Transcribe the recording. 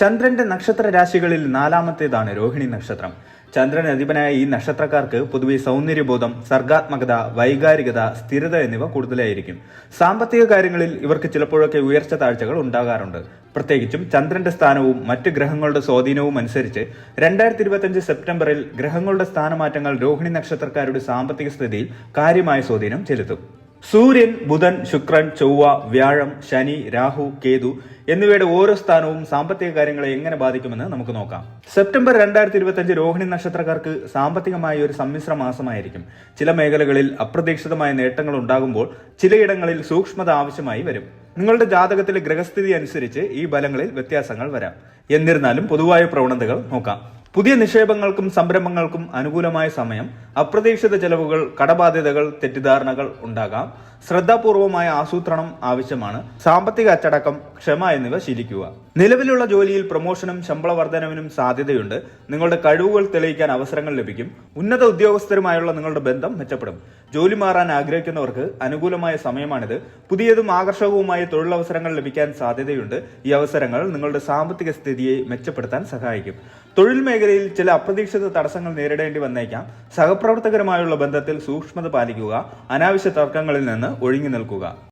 ചന്ദ്രന്റെ നക്ഷത്ര രാശികളിൽ നാലാമത്തേതാണ് രോഹിണി നക്ഷത്രം. ചന്ദ്രൻ അധിപനായ ഈ നക്ഷത്രക്കാർക്ക് പൊതുവെ സൗന്ദര്യബോധം സർഗാത്മകത വൈകാരികത സ്ഥിരത എന്നിവ കൂടുതലായിരിക്കും. സാമ്പത്തിക കാര്യങ്ങളിൽ ഇവർക്ക് ചിലപ്പോഴൊക്കെ ഉയർച്ച താഴ്ചകൾ ഉണ്ടാകാറുണ്ട്. പ്രത്യേകിച്ചും ചന്ദ്രന്റെ സ്ഥാനവും മറ്റ് ഗ്രഹങ്ങളുടെ സ്വാധീനവും അനുസരിച്ച് രണ്ടായിരത്തി ഇരുപത്തിയഞ്ച് സെപ്റ്റംബറിൽ ഗ്രഹങ്ങളുടെ സ്ഥാനമാറ്റങ്ങൾ രോഹിണി നക്ഷത്രക്കാരുടെ സാമ്പത്തിക സ്ഥിതിയിൽ കാര്യമായ സ്വാധീനം ചെലുത്തും. സൂര്യൻ ബുധൻ ശുക്രൻ ചൊവ്വ വ്യാഴം ശനി രാഹു കേതു എന്നിവയുടെ ഓരോ സ്ഥാനവും സാമ്പത്തിക കാര്യങ്ങളെ എങ്ങനെ ബാധിക്കുമെന്ന് നമുക്ക് നോക്കാം. സെപ്റ്റംബർ രണ്ടായിരത്തി ഇരുപത്തിയഞ്ച് രോഹിണി നക്ഷത്രക്കാർക്ക് സാമ്പത്തികമായ ഒരു സമ്മിശ്ര മാസമായിരിക്കും. ചില മേഖലകളിൽ അപ്രതീക്ഷിതമായ നേട്ടങ്ങൾ ഉണ്ടാകുമ്പോൾ ചിലയിടങ്ങളിൽ സൂക്ഷ്മത ആവശ്യമായി വരും. നിങ്ങളുടെ ജാതകത്തിലെ ഗ്രഹസ്ഥിതി അനുസരിച്ച് ഈ ബലങ്ങളിൽ വ്യത്യാസങ്ങൾ വരാം. എന്നിരുന്നാലും പൊതുവായ പ്രവണതകൾ നോക്കാം. പുതിയ നിക്ഷേപങ്ങൾക്കും സംരംഭങ്ങൾക്കും അനുകൂലമായ സമയം അപ്രതീക്ഷിത ചെലവുകൾ കടബാധ്യതകൾ തെറ്റിദ്ധാരണകൾ ഉണ്ടാകാം. ശ്രദ്ധാപൂർവമായ ആസൂത്രണം ആവശ്യമാണ്. സാമ്പത്തിക അച്ചടക്കം ക്ഷമ എന്നിവ ശീലിക്കുക. നിലവിലുള്ള ജോലിയിൽ പ്രൊമോഷനും ശമ്പള വർധനവിനും സാധ്യതയുണ്ട്. നിങ്ങളുടെ കഴിവുകൾ തെളിയിക്കാൻ അവസരങ്ങൾ ലഭിക്കും. ഉന്നത ഉദ്യോഗസ്ഥരുമായുള്ള നിങ്ങളുടെ ബന്ധം മെച്ചപ്പെടും. ജോലി മാറാൻ ആഗ്രഹിക്കുന്നവർക്ക് അനുകൂലമായ സമയമാണിത്. പുതിയതും ആകർഷകവുമായ തൊഴിലവസരങ്ങൾ ലഭിക്കാൻ സാധ്യതയുണ്ട്. ഈ അവസരങ്ങൾ നിങ്ങളുടെ സാമ്പത്തിക സ്ഥിതിയെ മെച്ചപ്പെടുത്താൻ സഹായിക്കും. തൊഴിൽ മേഖലയിൽ ചില അപ്രതീക്ഷിത തടസ്സങ്ങൾ നേരിടേണ്ടി വന്നേക്കാം. സഹപ്രവർത്തകരുമായുള്ള ബന്ധത്തിൽ സൂക്ഷ്മത പാലിക്കുക. അനാവശ്യ തർക്കങ്ങളിൽ നിന്ന് ഒഴിഞ്ഞു നിൽക്കുക.